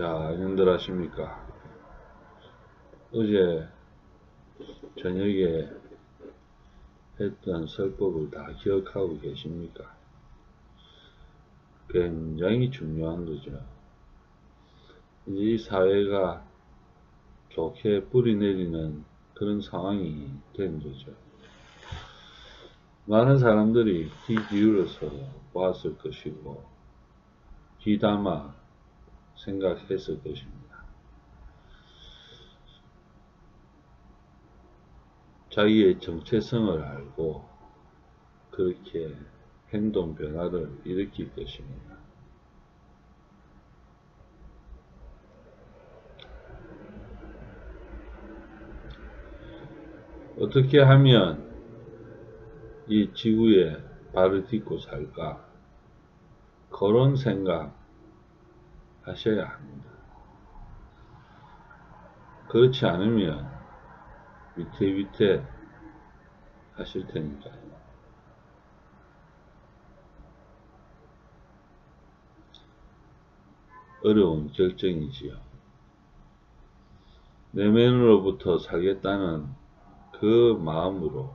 자, 안녕들 하십니까? 어제 저녁에 했던 설법을 다 기억하고 계십니까? 굉장히 중요한 거죠. 이 사회가 좋게 뿌리 내리는 그런 상황이 된 거죠. 많은 사람들이 귀 기울여서 보았을 것이고, 귀담아 생각했을 것입니다. 자기의 정체성을 알고 그렇게 행동 변화를 일으킬 것입니다. 어떻게 하면 이 지구에 발을 딛고 살까? 그런 생각 하셔야 합니다. 그렇지 않으면 위태 위태 하실 테니까요. 어려운 결정이지요. 내면으로부터 살겠다는 그 마음으로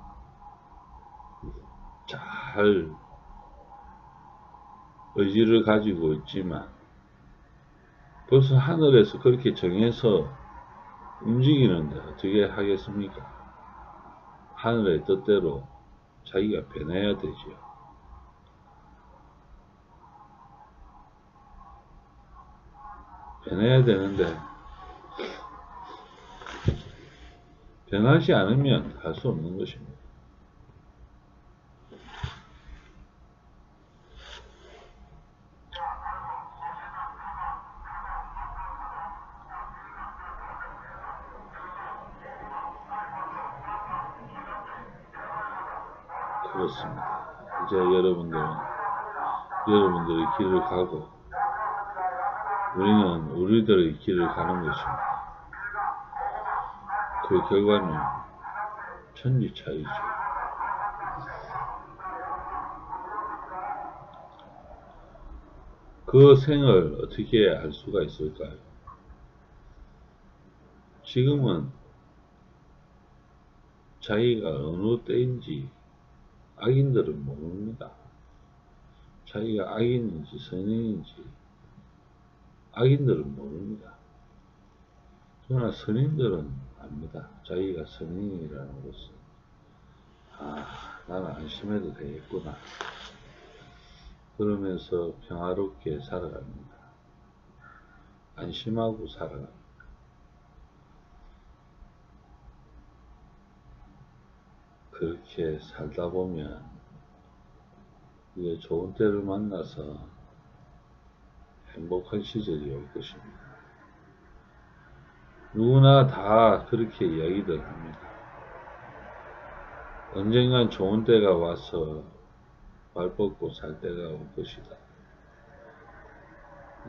잘 의지를 가지고 있지만 벌써 하늘에서 그렇게 정해서 움직이는데 어떻게 하겠습니까? 하늘의 뜻대로 자기가 변해야 되지요. 변해야 되는데 변하지 않으면 할 수 없는 것입니다. 이제 여러분들은 여러분들의 길을 가고 우리는 우리들의 길을 가는 것입니다. 그 결과는 천지차이죠. 그 생을 어떻게 알 수가 있을까요? 지금은 자기가 어느 때인지 악인들은 모릅니다. 자기가 악인인지 선인인지 악인들은 모릅니다. 그러나 선인들은 압니다. 자기가 선인이라는 것을. 아, 나는 안심해도 되겠구나. 그러면서 평화롭게 살아갑니다. 안심하고 살아갑니다. 그렇게 살다 보면 이제 좋은 때를 만나서 행복한 시절이 올 것입니다. 누구나 다 그렇게 이야기들 합니다. 언젠간 좋은 때가 와서 발 뻗고 살 때가 올 것이다.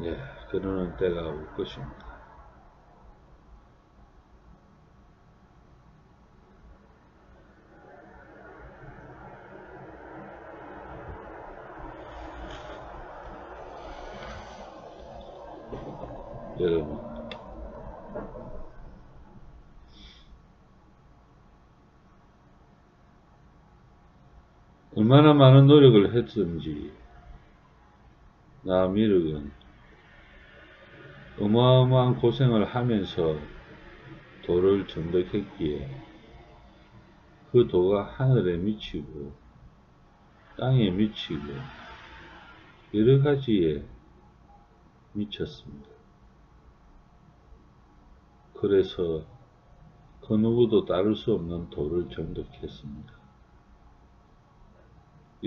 예, 그러는 때가 올 것입니다. 여러분, 얼마나 많은 노력을 했든지 나미륵은 어마어마한 고생을 하면서 도를 전덕했기에 그 도가 하늘에 미치고 땅에 미치고 여러 가지에 미쳤습니다. 그래서 그 누구도 따를 수 없는 도를 전덕했습니다.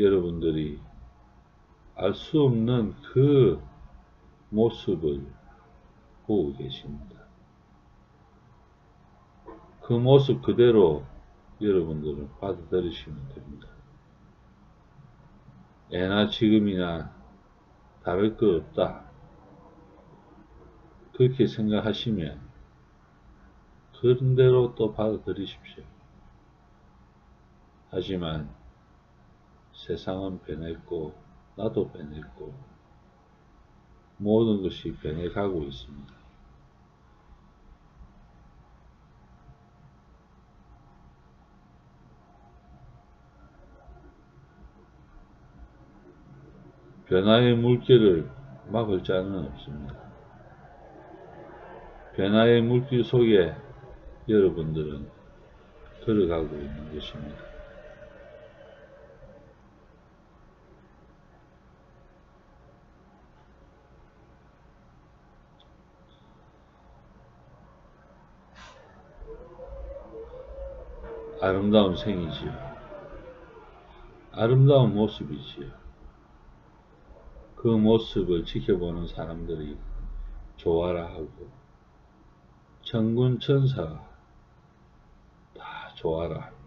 여러분들이 알 수 없는 그 모습을 보고 계십니다. 그 모습 그대로 여러분들은 받아들이시면 됩니다. 예나 지금이나 다를 것 없다. 그렇게 생각하시면 그런 대로 또 받아들이십시오. 하지만 세상은 변했고 나도 변했고 모든 것이 변해가고 있습니다. 변화의 물질을 막을 자는 없습니다. 변화의 물질 속에 여러분들은 들어가고 있는 것입니다. 아름다운 생이지요. 아름다운 모습이지요. 그 모습을 지켜보는 사람들이 좋아라 하고 천군 천사가 다 좋아라 합니다.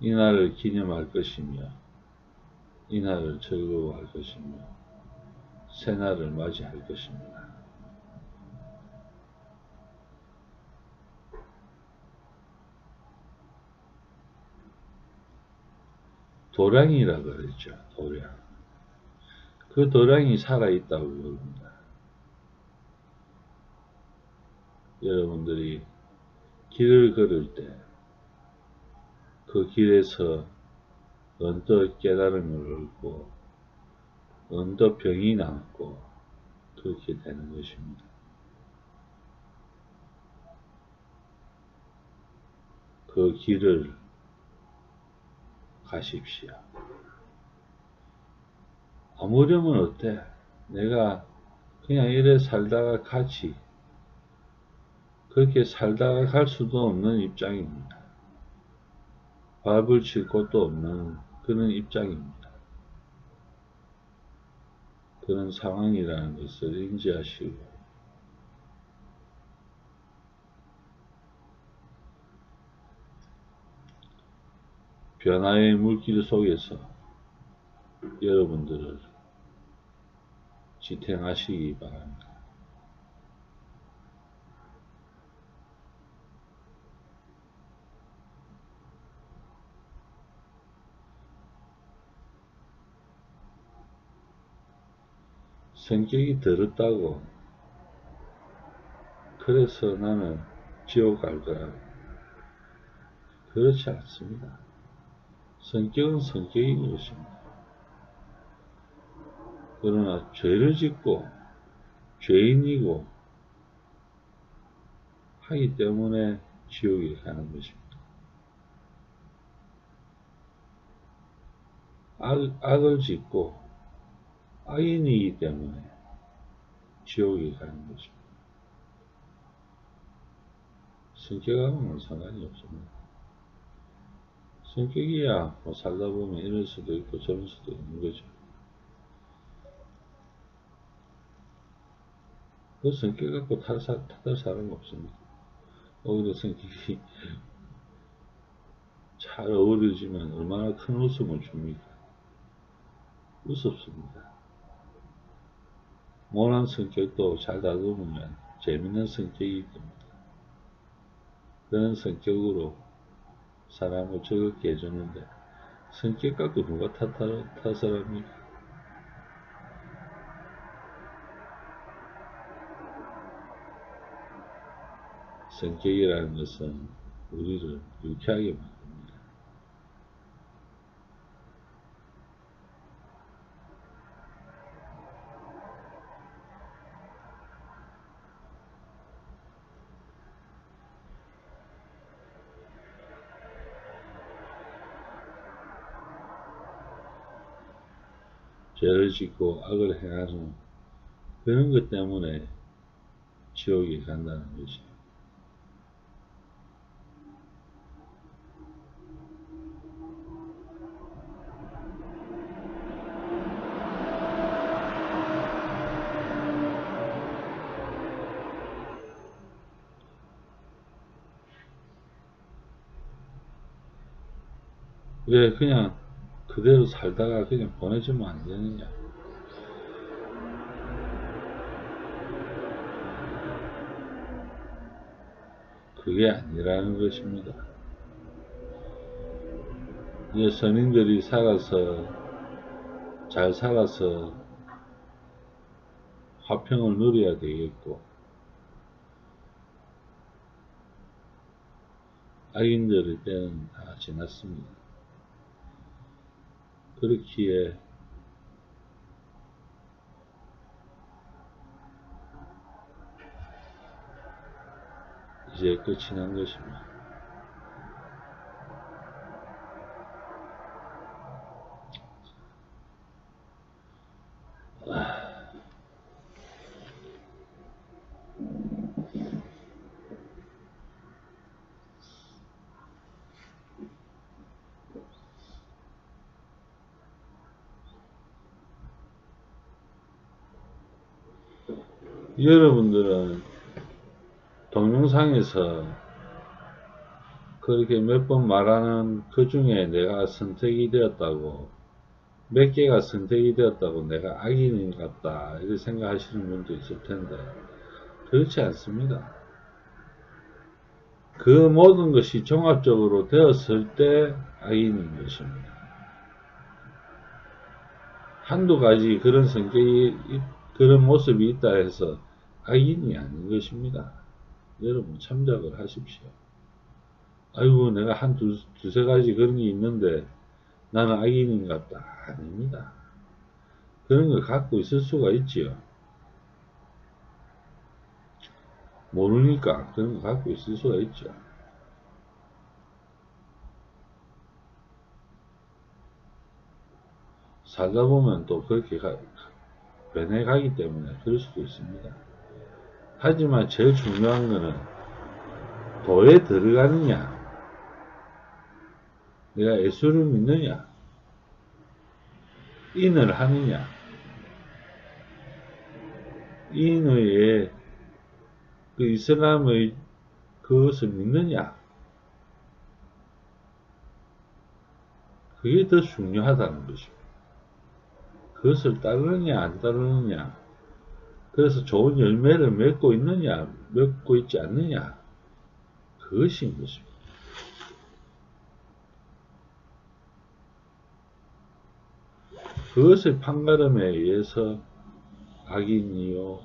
이날을 기념할 것이며 이날을 즐거워할 것이며 새날을 맞이할 것입니다. 도량이라 그랬죠. 도량. 그 도량이 살아있다고 그럽니다. 여러분들이 길을 걸을 때 그 길에서 언뜻 깨달음을 얻고 언뜻 병이 남고 그렇게 되는 것입니다. 그 길을 가십시오. 아무렴은 어때? 내가 그냥 이래 살다가 가지. 그렇게 살다가 갈 수도 없는 입장입니다. 밥을 칠 곳도 없는 그런 입장입니다. 그런 상황이라는 것을 인지하시고 변화의 물길 속에서 여러분들을 지탱하시기 바랍니다. 성격이 더럽다고 그래서 나는 지옥 갈 거라 그렇지 않습니다. 성격은 성격인 것입니다. 그러나 죄를 짓고 죄인이고 하기 때문에 지옥에 가는 것입니다. 악, 악을 짓고 악인이기 때문에 지옥에 가는 것입니다. 성격하고는 상관이 없습니다. 성격이야 뭐 살다 보면 이럴 수도 있고 저럴 수도 있는 거죠. 그 성격 갖고 탓할, 탓할 사람 없습니다. 오히려 성격이 잘 어우러지면 얼마나 큰 웃음을 줍니까? 우습습니다. 모난 성격도 잘 다듬으면 재밌는 성격이기 때문에 그런 성격으로 사람을 즐겁게 해주는데 성격 갖고 누가 탓을, 탓을 합니까? 성격이라는 것은 우리를 유쾌하게 만듭니다. 죄를 짓고 악을 행하는 그런 것 때문에 지옥에 간다는 것이 왜 그냥 그대로 살다가 그냥 보내주면 안 되느냐. 그게 아니라는 것입니다. 이제 선인들이 살아서, 잘 살아서 화평을 누려야 되겠고, 악인들의 때는 다 지났습니다. 그렇기에 이제 끝이 난 것입니다. 여러분들은 동영상에서 그렇게 몇 번 말하는 그 중에 내가 선택이 되었다고 몇 개가 선택이 되었다고 내가 악인인 같다 이렇게 생각하시는 분도 있을 텐데 그렇지 않습니다. 그 모든 것이 종합적으로 되었을 때 악인인 것입니다. 한두 가지 그런 성격이 그런 모습이 있다 해서 악인이 아닌 것입니다. 여러분 참작을 하십시오. 아이고 내가 한 두, 두세 가지 그런 게 있는데 나는 악인인 것 같다. 아닙니다. 그런 걸 갖고 있을 수가 있지요. 모르니까 그런 거 갖고 있을 수가 있죠. 살다 보면 또 그렇게 가, 변해가기 때문에 그럴 수도 있습니다. 하지만 제일 중요한 것은 도에 들어가느냐 내가 예수를 믿느냐 인을 하느냐. 인의 그 이슬람의 그것을 믿느냐. 그게 더 중요하다는 것입니다. 그것을 따르느냐 안 따르느냐 그래서 좋은 열매를 맺고 있느냐 맺고 있지 않느냐 그것인 것입니다. 그것의 판가름에 의해서 악인이요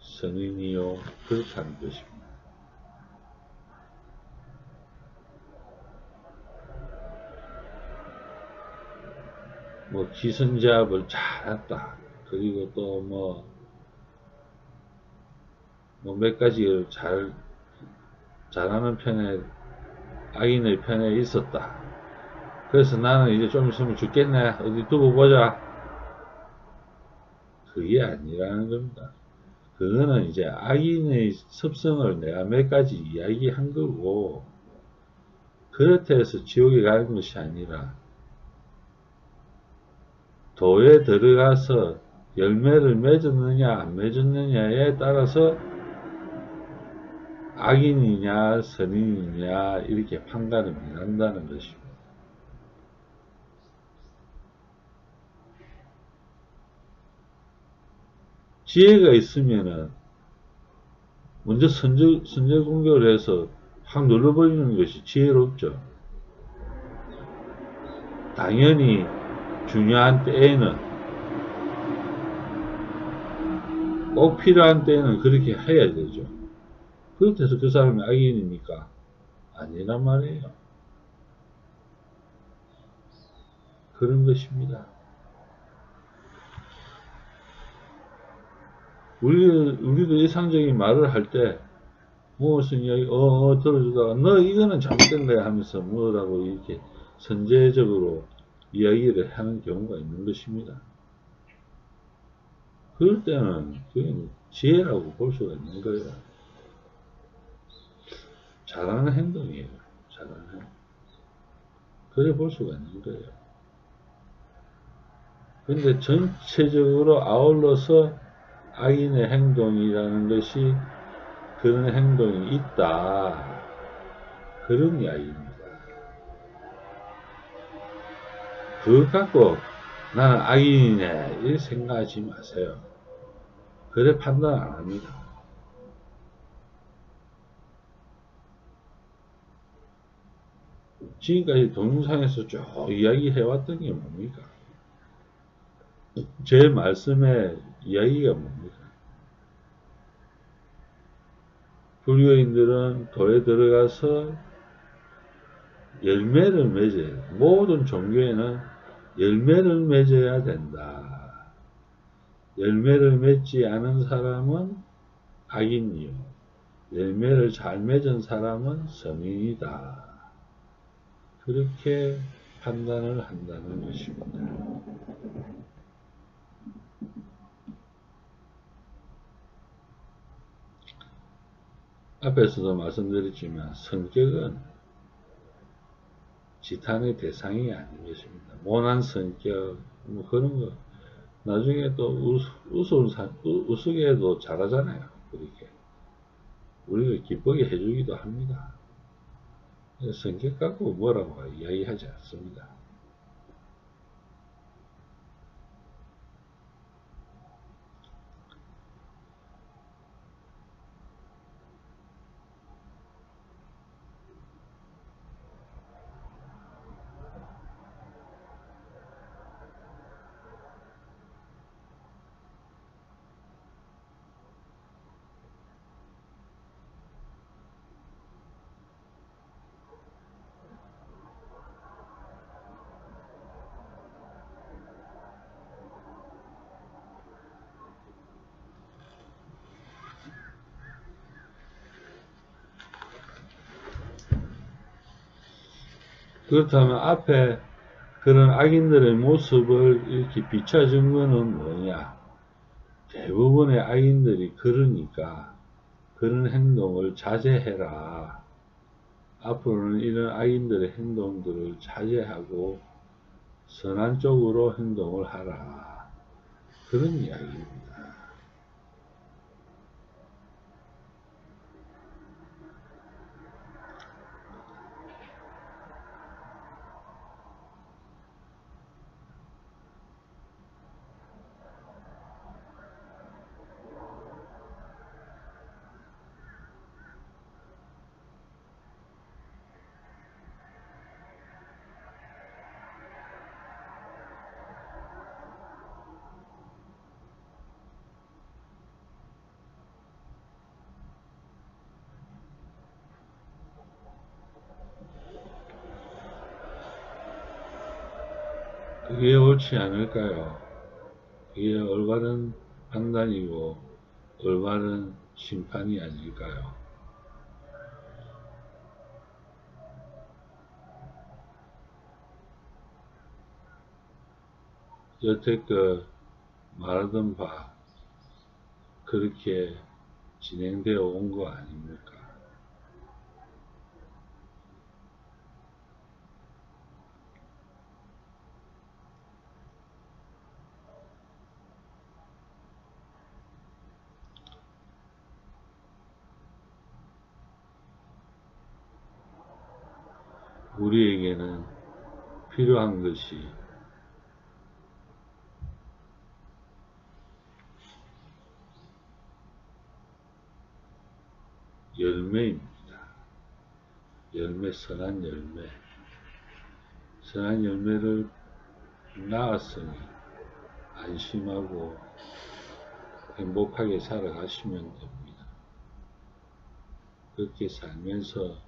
선인이요 그렇다는 것입니다. 뭐 기선제압을 잘했다. 그리고 또 뭐 뭐 몇 가지 잘 잘하는 편에 악인의 편에 있었다. 그래서 나는 이제 좀 있으면 죽겠네. 어디 두고 보자. 그게 아니라는 겁니다. 그거는 이제 악인의 습성을 내가 몇 가지 이야기한 거고 그렇다 해서 지옥에 가는 것이 아니라 도에 들어가서 열매를 맺었느냐 안 맺었느냐에 따라서 악인이냐 선인이냐 이렇게 판단을 한다는 것입니다. 지혜가 있으면은 먼저 선제, 선제 공격을 해서 확 눌러버리는 것이 지혜롭죠. 당연히 중요한 때에는 꼭 필요한 때에는 그렇게 해야 되죠. 그렇다해서 그 사람이 악인이니까 아니란 말이에요. 그런 것입니다. 우리, 우리도 일상적인 말을 할 때, 무슨 이야기, 어, 어, 들어주다가, 너 이거는 잘못된 거야 하면서 뭐라고 이렇게 선제적으로 이야기를 하는 경우가 있는 것입니다. 그럴 때는 그게 지혜라고 볼 수가 있는 거예요. 잘하는 행동이에요. 잘하는 행동. 그래 볼 수가 있는 거예요. 근데 전체적으로 아울러서 악인의 행동이라는 것이 그런 행동이 있다. 그런 이야기입니다. 그것 갖고 나는 악인이네 이렇게 생각하지 마세요. 그래 판단 안 합니다. 지금까지 동영상에서 쭉 이야기해왔던 게 뭡니까? 제 말씀의 이야기가 뭡니까? 불교인들은 도에 들어가서 열매를 맺어야 모든 종교에는 열매를 맺어야 된다. 열매를 맺지 않은 사람은 악인이요. 열매를 잘 맺은 사람은 선인이다. 그렇게 판단을 한다는 것입니다. 앞에서도 말씀드렸지만 성격은 지탄의 대상이 아닌 것입니다. 모난 성격 뭐 그런 거 나중에 또 우스운 우스게도 잘하잖아요. 그렇게 우리를 기쁘게 해주기도 합니다. 성격 갖고 뭐라고 이야기하지 않습니다. 그렇다면 앞에 그런 악인들의 모습을 이렇게 비춰준 것은 뭐냐? 대부분의 악인들이 그러니까 그런 행동을 자제해라. 앞으로는 이런 악인들의 행동들을 자제하고 선한 쪽으로 행동을 하라. 그런 이야기입니다. 옳지 않을까요? 그게 올바른 판단이고 올바른 심판이 아닐까요? 여태껏 말하던 바 그렇게 진행되어 온 거 아닙니까? 우리에게는 필요한 것이 열매입니다. 열매, 선한 열매. 선한 열매를 낳았으니 안심하고 행복하게 살아가시면 됩니다. 그렇게 살면서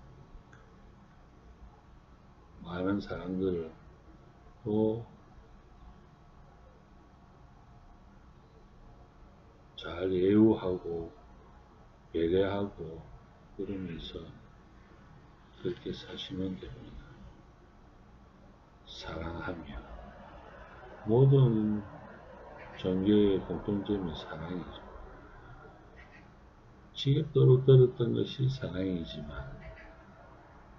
많은 사람들을 또잘 예우하고 배려하고 그러면서 그렇게 사시면 됩니다. 사랑하며 모든 종교의 공통점이 사랑이죠. 지겹도록 들었던 것이 사랑이지만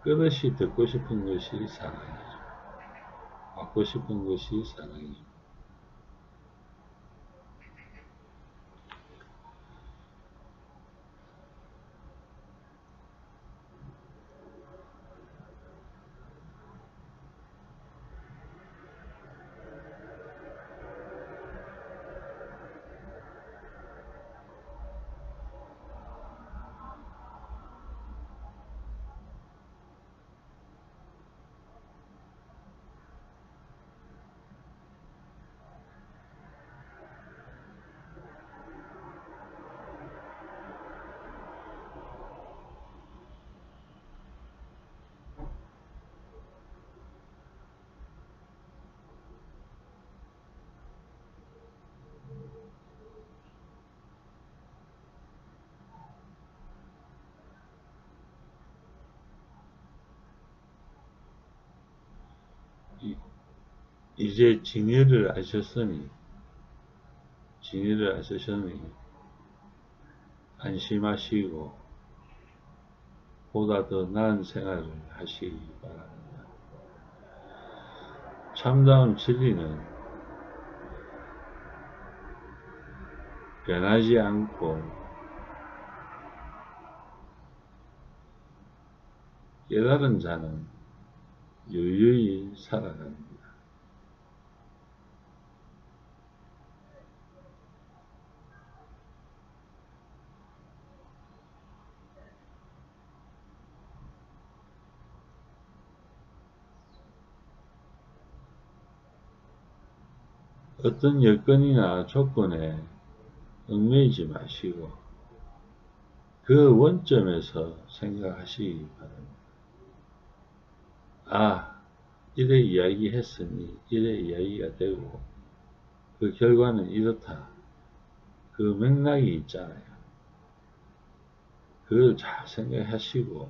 끝없이 듣고 싶은 것이 사랑이죠. 받고 싶은 것이 사랑입니 이, 이제 진리를 아셨으니 진리를 아셨으니 안심하시고 보다 더 나은 생활을 하시기 바랍니다. 참다운 진리는 변하지 않고 깨달은 자는 유유히 살아갑니다. 어떤 여건이나 조건에 얽매이지 마시고 그 원점에서 생각하시기 바랍니다. 아, 이래 이야기했으니 이래 이야기가 되고 그 결과는 이렇다. 그 맥락이 있잖아요. 그걸 잘 생각하시고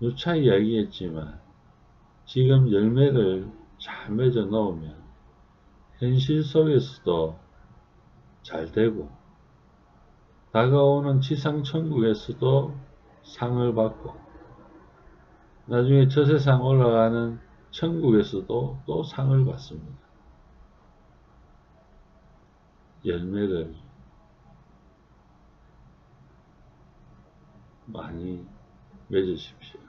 누차 이야기했지만 지금 열매를 잘 맺어 놓으면 현실 속에서도 잘 되고 다가오는 지상천국에서도 상을 받고 나중에 저 세상 올라가는 천국에서도 또 상을 받습니다. 열매를 많이 맺으십시오.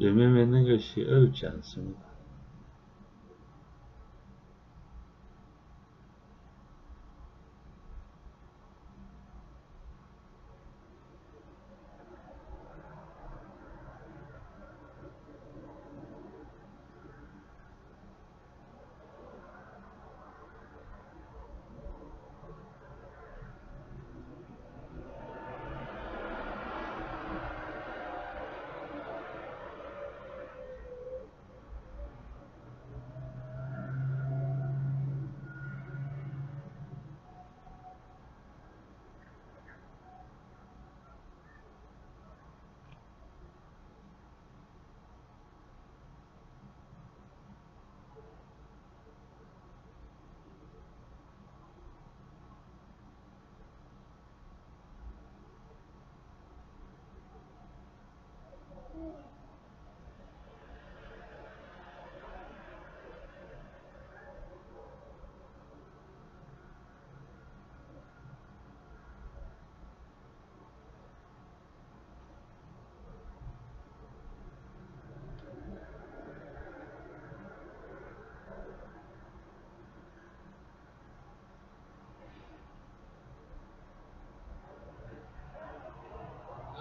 열매 맺는 것이 어렵지 않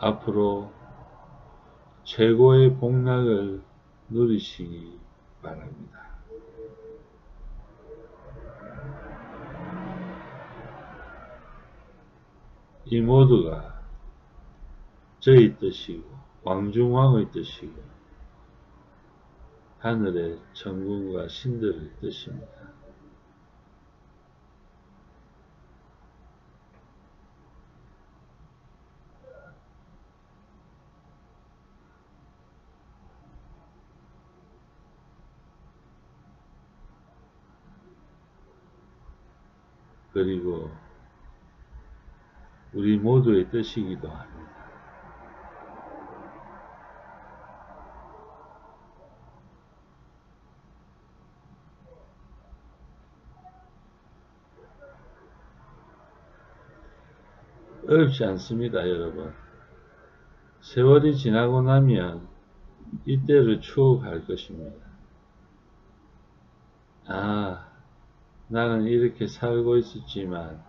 앞으로 최고의 복락을 누리시기 바랍니다. 이 모두가 저희 뜻이고 왕중왕의 뜻이고 하늘의 천군과 신들의 뜻입니다. 그리고 우리 모두의 뜻이기도 합니다. 어렵지 않습니다, 여러분. 세월이 지나고 나면 이때를 추억할 것입니다. 아, 나는 이렇게 살고 있었지만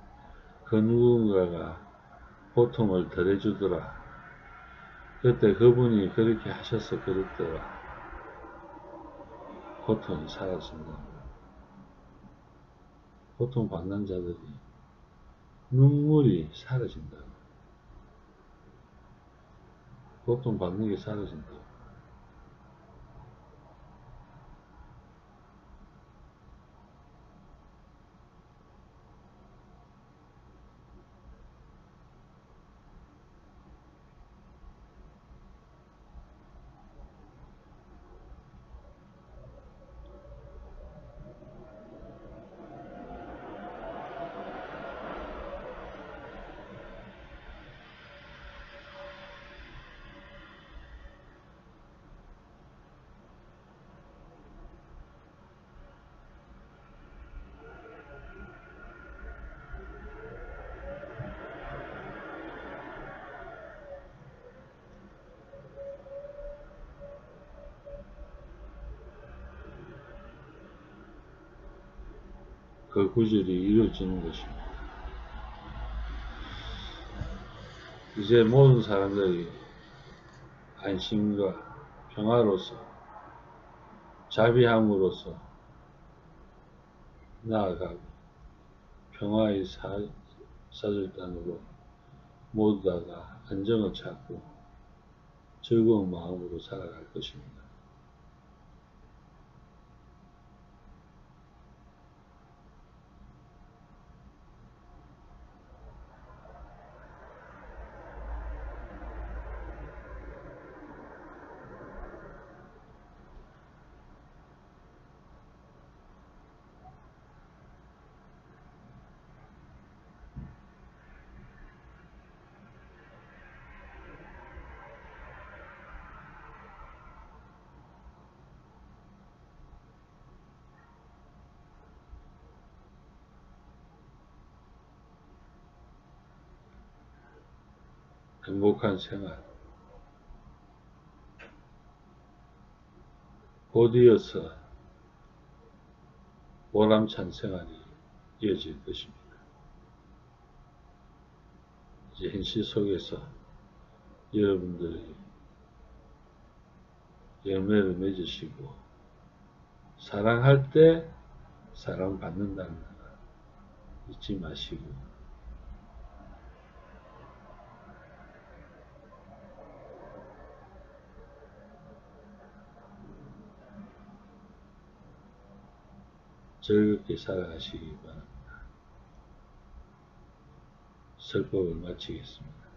그 누군가가 고통을 덜해주더라. 그때 그분이 그렇게 하셔서 그렇더라. 고통이 사라진다. 고통 받는 자들이 눈물이 사라진다. 고통 받는 게 사라진다. 그 구절이 이루어지는 것입니다. 이제 모든 사람들이 안심과 평화로서 자비함으로써 나아가고 평화의 사, 사절단으로 모두 다가 안정을 찾고 즐거운 마음으로 살아갈 것입니다. 행복한 생활 곧이어서 보람찬 생활이 이어질 것입니다. 이제 현실 속에서 여러분들이 열매를 맺으시고 사랑할 때 사랑받는다는 거 잊지 마시고 즐겁게 살아가시기 바랍니다. 설법을 마치겠습니다.